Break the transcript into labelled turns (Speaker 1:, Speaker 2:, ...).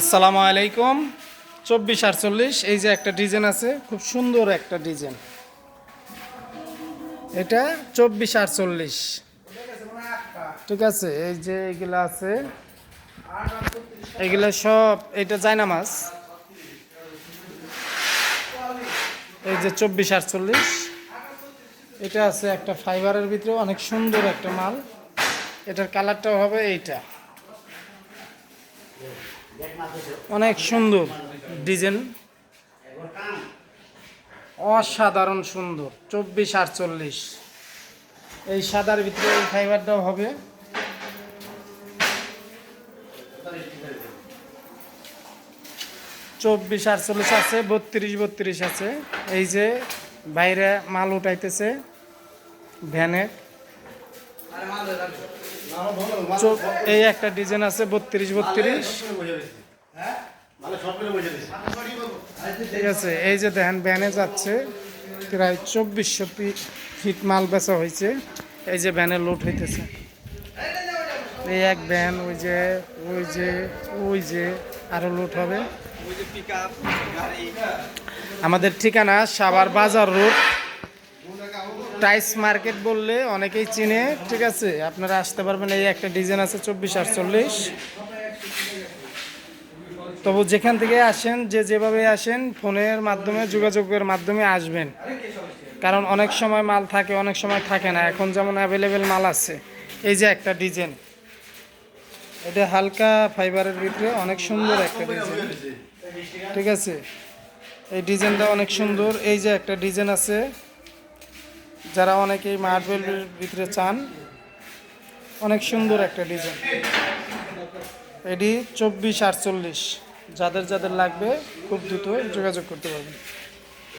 Speaker 1: আসসালামু আলাইকুম। চব্বিশ আটচল্লিশ এই যে একটা ডিজাইন আছে, খুব সুন্দর একটা ডিজাইন। এটা চব্বিশ আটচল্লিশ ঠিক আছে, এই যে এগুলা আছে, এগুলা সব, এটা জায়নামাজ এই যে চব্বিশ আটচল্লিশ এটা আছে একটা ফাইবারের ভিতরে, অনেক সুন্দর একটা মাল। এটার কালারটাও হবে এইটা। অনেক সুন্দর ডিজাইন। অসাধারণ সুন্দর, চব্বিশ আটচল্লিশ এই সাদার ভিতরে এই ফাইবারটাও হবে। চব্বিশ আটচল্লিশ আছে, বত্রিশ বত্রিশ আছে। এই যে বাইরে মাল উঠাইতেছে ভ্যানে চো- এই একটা ডিজাইন আছে, বত্রিশ বত্রিশ। ঠিক আছে, এই যে দেখেন, ভ্যানে যাচ্ছে, প্রায় চব্বিশশো ফিট মাল বেচা হয়েছে। এই যে ভ্যানে লোড হইতেছে। এই এক ভ্যান, ওই যে ওই যে ওই যে, আরও লোড হবে। আমাদের ঠিকানা সাভার বাজার রোড। টাইস মার্কেট বললে অনেকেই চিনে, ঠিক আছে? আপনারা আসতে পারবেন, এই একটা ডিজাইন আছে চব্বিশ আটচল্লিশ। তবু যেখান থেকে আসেন, যে যেভাবে আসেন, ফোনের মাধ্যমে, যোগাযোগের মাধ্যমে আসবেন। কারণ অনেক সময় মাল থাকে, অনেক সময় থাকে না। এখন যেমন অ্যাভেলেবেল মাল আছে। এই যে একটা ডিজাইন। এটা হালকা ফাইবারের ভিতরে অনেক সুন্দর একটা ডিজাইন। ঠিক আছে? এই ডিজাইনটা অনেক সুন্দর। এই যে একটা ডিজাইন আছে যারা অনেকেই মার্বেলের ভিতরে চান, অনেক সুন্দর একটা ডিজাইন এটি চব্বিশ আটচল্লিশ। যাদের যাদের লাগবে, খুব দ্রুত যোগাযোগ করতে পারবেন।